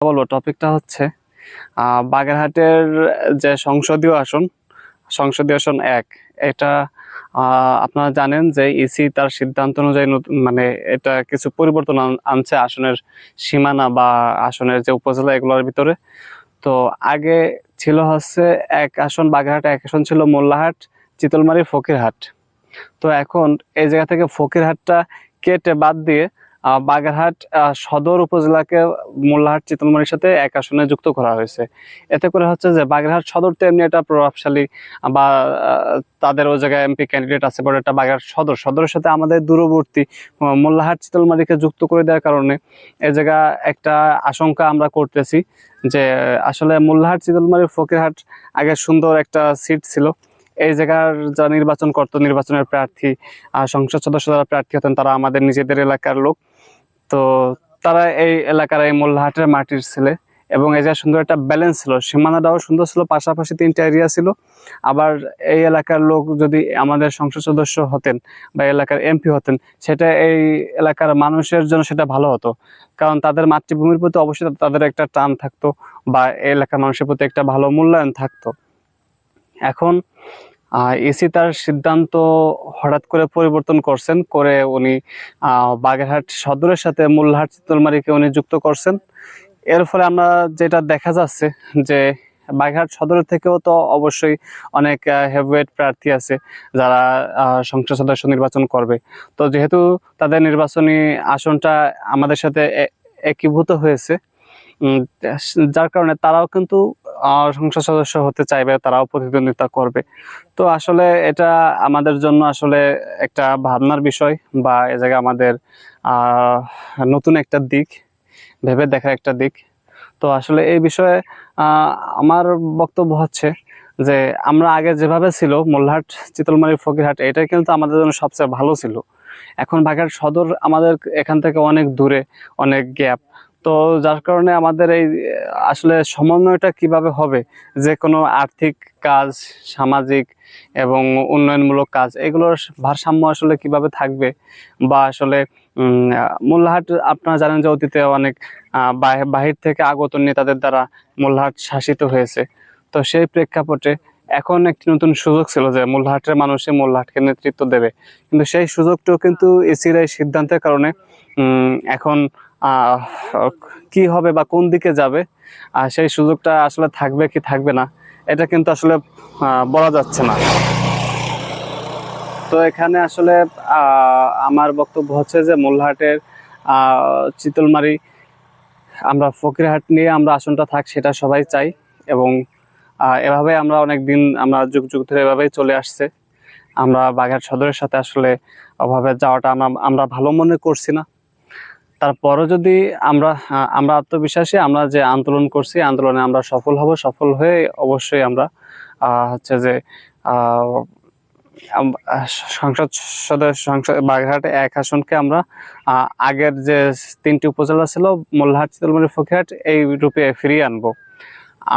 বলব টপিকটা হচ্ছে বাগেরহাটের যে সংসদীয় আসন সংসদীয় আসন এক, এটা আপনারা জানেন যে ইসি তার সিদ্ধান্ত অনুযায়ী মানে এটা কিছু পরিবর্তন আনছে আসনের সীমানা বা আসনের যে উপজেলা এগুলোর ভিতরে। তো আগে ছিল হচ্ছে এক আসন, বাগেরহাট এক আসন ছিল মোল্লাহাট, চিতলমারি, ফকিরহাট। তো এখন এই জায়গা থেকে ফকিরহাটটা কেটে বাদ দিয়ে বাগেরহাট সদর উপজেলাকে মোল্লাহাট, চিতলমারির সাথে এক আসনে যুক্ত করা হয়েছে। এতে করে হচ্ছে যে বাগেরহাট সদর তো এমনি একটা প্রভাবশালী বা তাদের ওই জায়গায় এমপি ক্যান্ডিডেট আছে বড় একটা বাগেরহাট সদর। সদরের সাথে আমাদের দূরবর্তী মোল্লাহাট, চিতলমারিকে যুক্ত করে দেওয়ার কারণে এ জায়গা একটা আশঙ্কা আমরা করতেছি যে, আসলে মোল্লাহাট, চিতলমারি, ফকিরহাট আগে সুন্দর একটা সিট ছিল। এই জায়গার যা নির্বাচন করতো নির্বাচনের প্রার্থী সংসদ সদস্য যারা প্রার্থী হতেন তারা আমাদের নিজেদের এলাকার লোক। তো তারা এই এলাকার এই মোল্লাহাটের মাটির ছেলে এবং এই জায়গায় সুন্দর একটা ব্যালেন্স ছিল, সীমানাটাও সুন্দর ছিল, পাশাপাশি তিনটা এরিয়া ছিল। আবার এই এলাকার লোক যদি আমাদের সংসদ সদস্য হতেন বা এলাকার এমপি হতেন, সেটা এই এলাকার মানুষের জন্য সেটা ভালো হতো। কারণ তাদের মাতৃভূমির প্রতি অবশ্যই তাদের একটা টান থাকতো বা এই এলাকার মানুষের প্রতি একটা ভালো মূল্যায়ন থাকতো। এখন এসি তার সিদ্ধান্ত হঠাৎ করে পরিবর্তন করছেন, করে উনি বাগেরহাট সদরের সাথে মূল্যহাট চিতলমারিকে উনি যুক্ত করছেন। এর ফলে আমরা যেটা দেখা যাচ্ছে যে বাগেরহাট সদরের থেকেও তো অবশ্যই অনেক হেভিওয়েট প্রার্থী আছে যারা সংসদ সদস্য নির্বাচন করবে। তো যেহেতু তাদের নির্বাচনী আসনটা আমাদের সাথে একীভূত হয়েছে যার কারণে তারাও কিন্তু সংসদ সদস্য হতে চাইবে, তারাও প্রতিদ্বন্দ্বিতা করবে। তো আসলে এটা আমাদের জন্য আসলে একটা ভাবনার বিষয় বা এ জায়গায় আমাদের নতুন একটা দিক, ভেবে দেখার একটা দিক। তো আসলে এই বিষয়ে আমার বক্তব্য হচ্ছে যে, আমরা আগে যেভাবে ছিল মোল্লাহাট চিতলমারি, ফকিরহাট এটাই কিন্তু আমাদের জন্য সবচেয়ে ভালো ছিল। এখন বাগেরহাট সদর আমাদের এখান থেকে অনেক দূরে, অনেক গ্যাপ। তো যার কারণে আমাদের এই, আসলে সমন্বয়টা কীভাবে হবে? যে কোনো আর্থিক কাজ, সামাজিক এবং উন্নয়নমূলক কাজ, এগুলোর ভারসাম্য আসলে কীভাবে থাকবে? বা আসলে মোল্লাহাট আপনারা জানেন যে অতীতে অনেক বাহি- বাহির থেকে আগত নেতাদের দ্বারা মোল্লাহাট শাসিত হয়েছে। তো সেই প্রেক্ষাপটে এখন একটি নতুন সুযোগ ছিল যে মোল্লাহাটের মানুষে মোল্লাহাটকে নেতৃত্ব দেবে। কিন্তু সেই সুযোগটাও কিন্তু এসির এই সিদ্ধান্তের কারণে এখন কি হবে বা কোন দিকে যাবে, আর সেই সুযোগটা আসলে থাকবে কি থাকবে না, এটা কিন্তু আসলে বলা যাচ্ছে না। তো এখানে আসলে আমার বক্তব্য হচ্ছে যে মোল্লাহাটের চিতলমারি, আমরা ফকিরহাট নিয়ে আমরা আসনটা থাক সেটা সবাই চাই এবং এভাবে আমরা অনেক দিন আমরা যুগ যুগ ধরে এভাবেই চলে আসছে। আমরা বাঘাট সদরের সাথে আসলে ওভাবে যাওয়াটা আমরা আমরা ভালো মনে করছি না। তারপরও যদি আমরা আমরা আত্মবিশ্বাসী, আমরা যে আন্দোলন করছি আন্দোলনে আমরা সফল হব, সফল হয়ে অবশ্যই আমরা হচ্ছে যে সংসদ সদস্য, সংসদ বাগেরহাটে এক আসনকে আমরা আগের যে তিনটি উপজেলা ছিল, মোল্লাহাট চিতলমারি ফকিরহাট, এই রূপে ফিরিয়ে আনব।